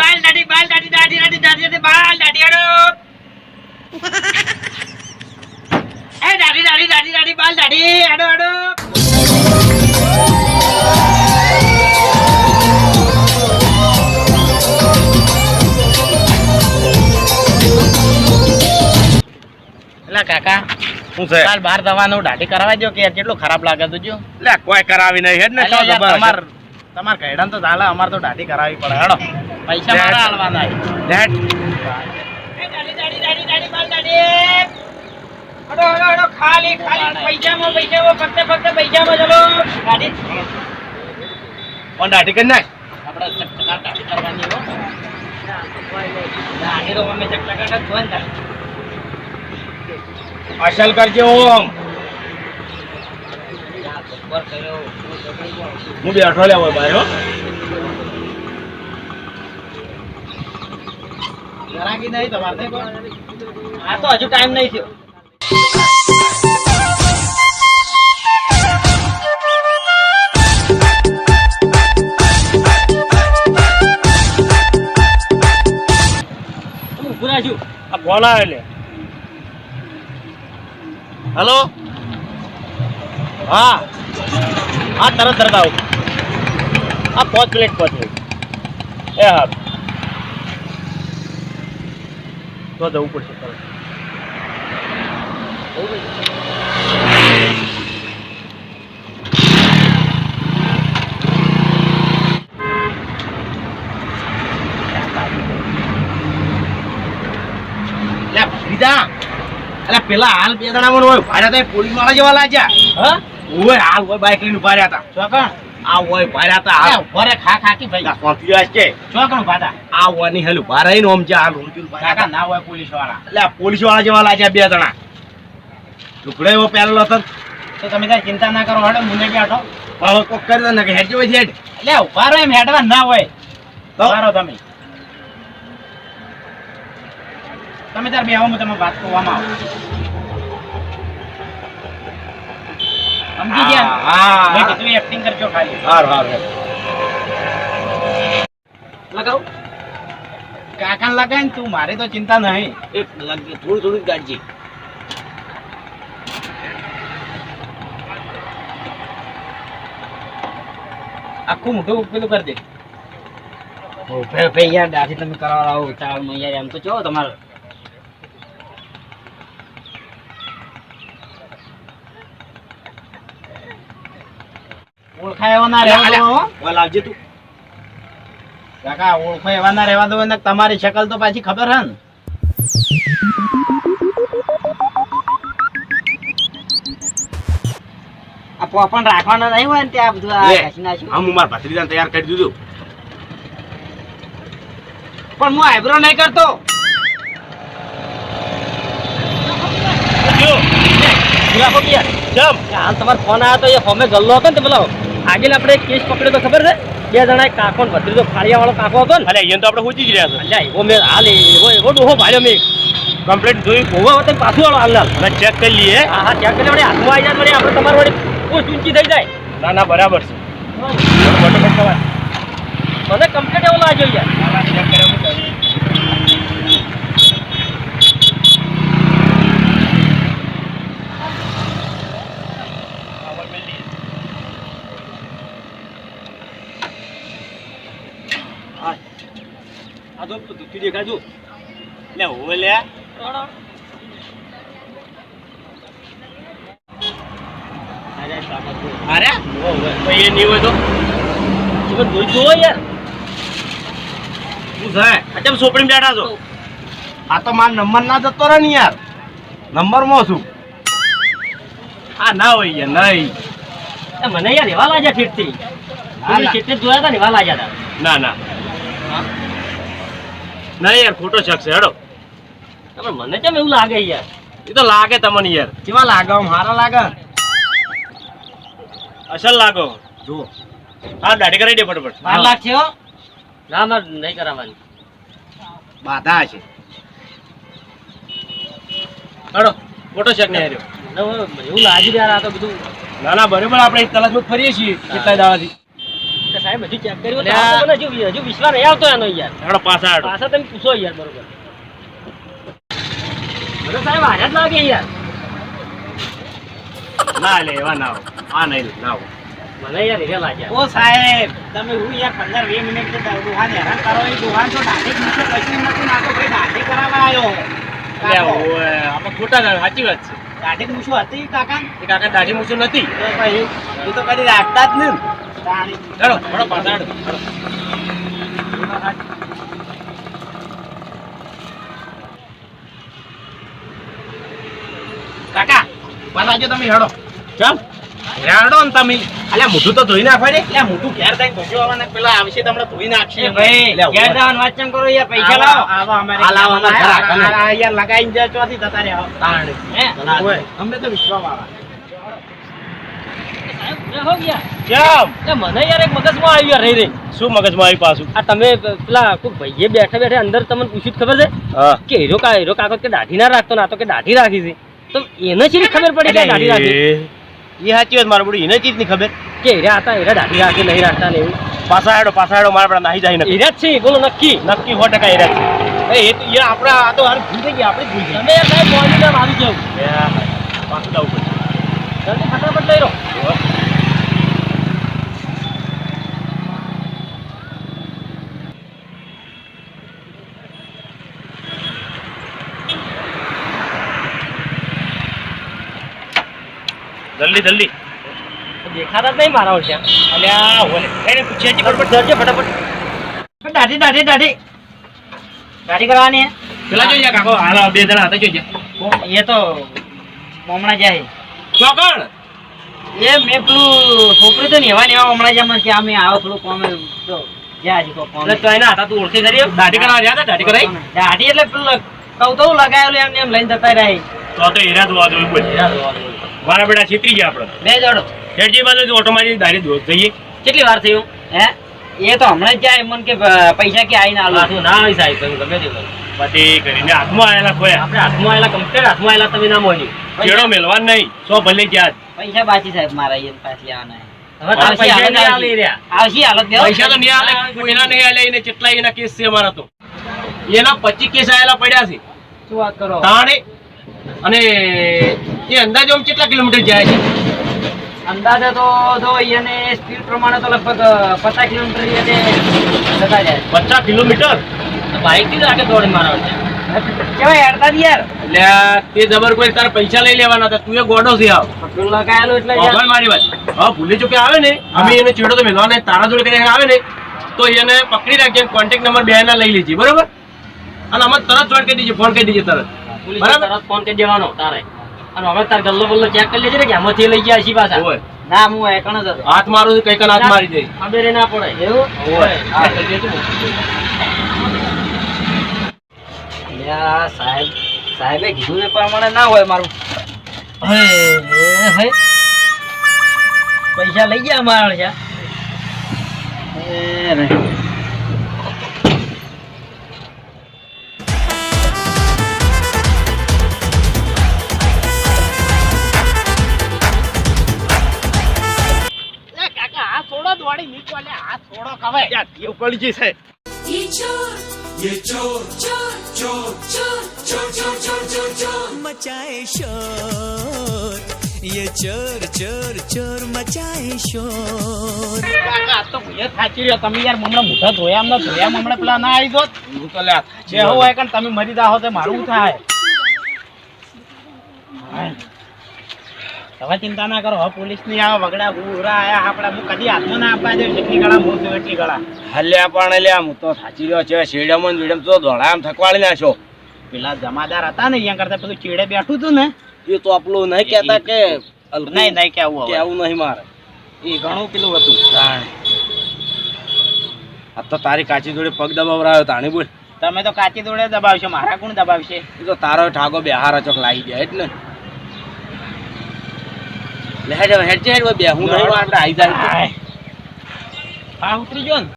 બાલ દાઢી બાલ દાઢી દાઢી દાઢી દાઢી બાલ દાઢી અડો એ દાઢી દાઢી દાઢી દાઢી બાલ દાઢી અડો અડો એટલે કાકા શું છે? કાલ બહાર દવાનું દાઢી કરાવવા દો કે યાર કેટલું ખરાબ લાગે તું જો લે કોઈ કરાવી નહીં હેડ ને તમાર તમાર કહેડાન તો ચાલે અમાર તો દાઢી કરાવવી પડે હેડો પૈસા મારા હાલવાના ડેટ ખાલી ખાલી પૈસામાં પૈસામાં ફક્ત ફક્ત પૈસામાં ચલો. દાઢી પણ દાઢી કરી નાખ. આપણે ચકચકા દાઢી કરવાની હો. દાઢી તો અમે ચકચકાટ જ ધોન. અસલ કરજો ઓમ. હું બેઠો અઠવાડિયા હોય ભાઈ હો. તમારે આ તો હજુ ટાઈમ નહીં થયો. હું ફોન આવે એટલે હલો હા. હા, તરત તરત આવું. આ પાંચ પ્લેટ મિનિટ એ હા. તો જવું પડશે તરત લે પેલા હાલ બે જણા મને હોય ભાડ્યા તા પોલીસવાળા જેવા લાગ્યા હા? ઓય, હાલ હોય, બાઈક લઈને ઊભા રહ્યા હતા? આ હોય ઊભા તા. અરે હાલ ખા ખાકી ભાઈ? આ સોંપી જાય છે ચોકણ ભાતા આ હોયની હાલ. ઊભા રહીને ઓમ છે હાલ ઊંચું ઊભા રહ્યા કાકા ના હોય પોલીસવાળા. એટલે પોલીસવાળા જેવા લાગ્યા બે જણા. ટુકડો એવો પહેરેલો હતો તો તમે તાર ચિંતા ના કરો હડો મુને બેઠો. હવે કોક કરી દો ને કે હેડ જેવો છે હેડ. એટલે ઊભા એમ હેડવા ના હોય. તો? ઊભા તમે. તમે તાર બે હું તમે વાત કરવામાં આવો. સમજી ગયા હા, મેં કીધું એક્ટિંગ કરજો ખાલી. હાર હાર લગાવ. કાકા લગાય ને તું મારે તો ચિંતા નહીં. એક થોડું થોડી થોડી ગાડી આખું મોટું પેલું કરી દે. ભાઈ યાર દાદી તમે કરાવડાવો ચાલમાં યાર એમ તો છો તમારે. ઓળખાય એવા ના રહેવા દો લાવજે તું. કાકા ઓળખાય એવા ના રહેવા દો ને તમારી શકલ તો પાછી ખબર હે ને? આ પોપણ રાખવાનો નહીં હોય ને ત્યાં બધું આ ઘસી નાખ્યું. આમ મારા ભત્રીજાને તૈયાર કરી દીધું. પણ હું આઈબ્રો નહીં કરતો. હાલ તમારો ફોન આવ્યો તો એ ફોમે ગલ્લો હતો ને પેલો. આગળ આપણે કેસ પકડ્યો તો ખબર છે? બે જણા કાકો ને ભત્રીજો ફાળિયા વાળો કાકો હતો ને? અરે અહીંયા તો આપણે પૂછી જ રહ્યા અલ્યા એવો મેં હાલ એવો એવો ડોહો ભાડ્યો મેં. કમ્પ્લેટ જોઈ? હોવા વખતે પાછું વાળો હાલ હાલ. મેં ચેક કરી લઈએ. હા હા ચેક કરીને વળી હાથમાં આવી જાય વળી આપણે તમારે વળી પોસ્ટ ઊંચી થઈ જાય. ના ના બરાબર છે. મને કમ્પ્લીટ એવો લાગ્યો યાર. ના, કર્યા. પછી. આ તો દુઃખી દેખાજો લે હોવે લે. અરે હોવે. એ નહીં હોય તો? તમે જોઈ જુઓ યાર. શું થાય? આ કેમ બેઠા છો? આ તો મારો નંબર ના જતો રહે ને યાર. નંબરમાં છું. આ ના હોય યાર નહીં. મને યાર એવા લાગ્યા ઠીકથી થી જોયા હતા ને એવા લાગ્યા હતા? ના ના. ના યાર ખોટો શક છે હેડો. તમે મને કેમ એવું લાગે યાર? એ તો લાગે તમને યાર. કેવા લાગે આમ? હારા લાગે? અસલ લાગો જુઓ. હા દાઢી કરાવી દે ફટાફટ. બાર લાખ છે ના ના મારે નહીં કરાવવાની. બાધા છે. હેડો ખોટો શક નહીં હાર્યો. એવું લાગી યાર આ તો બધું. ના ના બરાબર આપણે તલાશમાં ફરીએ છીએ કેટલા દાવાથી કે સાહેબ હજુ ચેક કર્યું તો હજુ હજુ વિશ્વાસ નહીં આવતો એનો યાર. હેડો પાછા હેડો. પાછા તમે પૂછો યાર બરોબર. મને સાહેબ જ લાગે યાર. ના લે એવા ના આ નહીં ના મને યાર લાગ્યા ઓ સાહેબ તમે હું યાર પંદર વીસ મિનિટ દુહાન હેરાન કરો એ દુહાન તો દાઢી મૂકે કશું નથી ના ભાઈ દાઢી કરાવવા આવ્યો. આપણે ખોટા સાચી વાત છે. દાઢી મૂછું હતી કાકા? એ કાકા દાઢી મૂછું નથી. તો એ તો કદી રાખતા જ નહીં. કાકા પાછા તમે હેડો. ને તમે. અલ્યા મોઢું તો ધોઈ નાખવા દે એટલે ઘેર આવવાના પેલા આવશે તમને ધોઈ નાખશે ભાઈ ઘેર જવાનું વાંચન કરો યાર પૈસા લાવો. આવો અમારે આ લાવો, અમારે ઘર આ- આ યાર લગાઈને જાય ચોથી જતા રહ્યા તાણે. હે? ઓવે. તો વિશ્વાસ આવે સાહેબ મેં હો ગયા કેમ એ મને યાર એક મગજમાં આવ્યું યાર રહી રહી. શું મગજમાં આવી પાછું? આ તમે પેલા કોઈ ભાઈએ બેઠા બેઠા અંદર તમને પૂછ્યું ખબર છે? કે હીરો કા હીરો કાકો કે દાઢી ના રાખતો ના તો કે દાઢી રાખી છે. તો એને શી ખબર પડી કે દાઢી રાખી એ સાચી વાત મારું બુડી એને ચીજની ખબર? કે હીરા હતા હીરા દાઢી રાખી નહીં રાખતા ને એવું. પાછા હેડો મારા પર નાહી જાય હીરા છે બોલો નક્કી. નક્કી સો ટકા હેરા છે. એ તો યાર આપણા આ તો હાલ ભૂલ થઈ ગઈ આપણે ભૂલ તમે યાર સાહેબ મોર્નિંગ નામ આવી જાવ પાછું જવું પડશે. જલ્દી ફટાફટ લઈ રહો. જલ્દી જલ્દી. દેખાતા નહીં મારા ઓછા અલ્યા ઓલે એને પૂછીએ છે ફટાફટ ધરજે ફટાફટ. દાઢી દાઢી દાઢી. દાઢી કરવાની પેલા જોઈએ કાકો હાલા બે જણા હતા જોઈએ એ તો હમણાં જાય ચોકડ! એ મેં પેલું છોકરી તો નેવા નેવા હમણાં જેમ કે અમે આવો થોડું કોમે તો જ્યાં હજી કોઈ તો એના હતા તું ઓળખી દાઢી કરવા હતા? દાઢી કરાઈ? દાઢી એટલે પેલું કઉ તો લગાવેલું એમને એમ લઈને જતા રહી. તો તો હીરા જોવા જોયું બોલ વારા બેડા છેતરી ગયા આપણે. બે જોડો શેઠજી માનો ઓટોમેટિક દારી દોત જઈએ. કેટલી વાર થયું? હે? એ તો હમણાં જાય મન કે પૈસા કે આવીને આલો ના હોય સાહેબ તમે ગમે તે પછી કરીને હાથમાં આવેલા ખોયા. આપણે હાથમાં આવેલા કમ્પ્લેટ હાથમાં આવેલા તમે ના મોની ચેડો મેલવાન નહીં અને એ અંદાજો આમ કેટલા કિલોમીટર જાય છે? અંદાજે તો જો અહીંયાને સ્પીડ પ્રમાણે તો લગભગ પચાસ કિલોમીટર જતા જાય. પચાસ કિલોમીટર? બાઈકથી જ આગળ દોડી મારા વચ્ચે. કેવાય હેડતા યાર. એટલે તે જબર કોઈ તારા પૈસા લઈ લેવાના હતા તું એ ગોડો છે આવ. એટલે મારી વાત. હા ભૂલી ચૂકે આવે ને અમે એને છેડો તો મેળવા ને તારા જોડે કરીને આવે ને તો એને પકડી રાખજે કોન્ટેક્ટ નંબર બે ના લઈ લેજે બરોબર? અને અમે તરત જોડ કરી દીજે ફોન કરી દીજે તરત. બરાબર. તરત ફોન કરી દેવાનો તારે. અને હવે તાર ગલ્લો બલ્લો ચેક કરી લેજે ને કે આમાંથી લઈ ગયા છી પાછા. ઓય ના હું એકણ જ હતો. હાથ મારું છે કઈ કણ હાથ મારી દે. ખબર ના પડે. એવું? ઓય હા, કરી દેજો. યા સાહેબ સાહેબે કીધું એ પ્રમાણે ના હોય મારું. હે, હે, હે. પૈસા લઈ ગયા મારા છે એ રે. એવું પડી જશે ये चोर ये चोर चोर चोर चोर चोर चोर चोर चोर चोर मचाए शोर ये चोर चोर चोर मचाए शोर કાકા આ તો ભૂલે થાચી રહ્યો તમે યાર હમણાં મોઢા ધોયા હમણાં ધોયા હમણાં પેલા ના આવી જોત હું તો લે જે હોય કણ તમે મરી જાઓ તો મારું શું થાય હાય. હવે ચિંતા ના કરો પોલીસની આવે વગડા ગુરા આયા આપડા હું કદી હાથમાં ના આપવા દે એટલી ગળા મોટું એટલી ગળા હલ્યા પણ લ્યા હું તો સાચી રહ્યો છે શેડમ વીડમ તો ધોળા આમ થકવાડી છો. પેલા જમાદાર હતા ને અહીંયા કરતા પેલું ચેડે બેઠું હતું ને એ તો આપણું નહીં કહેતા કે નહીં નહીં કેવું કેવું નહીં મારે. એ ઘણું પેલું હતું. આ તો તારી કાચી જોડે પગ દબાવરાયો તાણી બોલ. તમે તો કાચી જોડે દબાવશો મારા કોણ દબાવશે? એ તો તારો ઠાકો બેહાર અચોક લાગી જાય એટલે લે હેડ હેડ હેડ બે. હું નહીં માટે આવી જાય આ હા ઉતરી ગયો ને.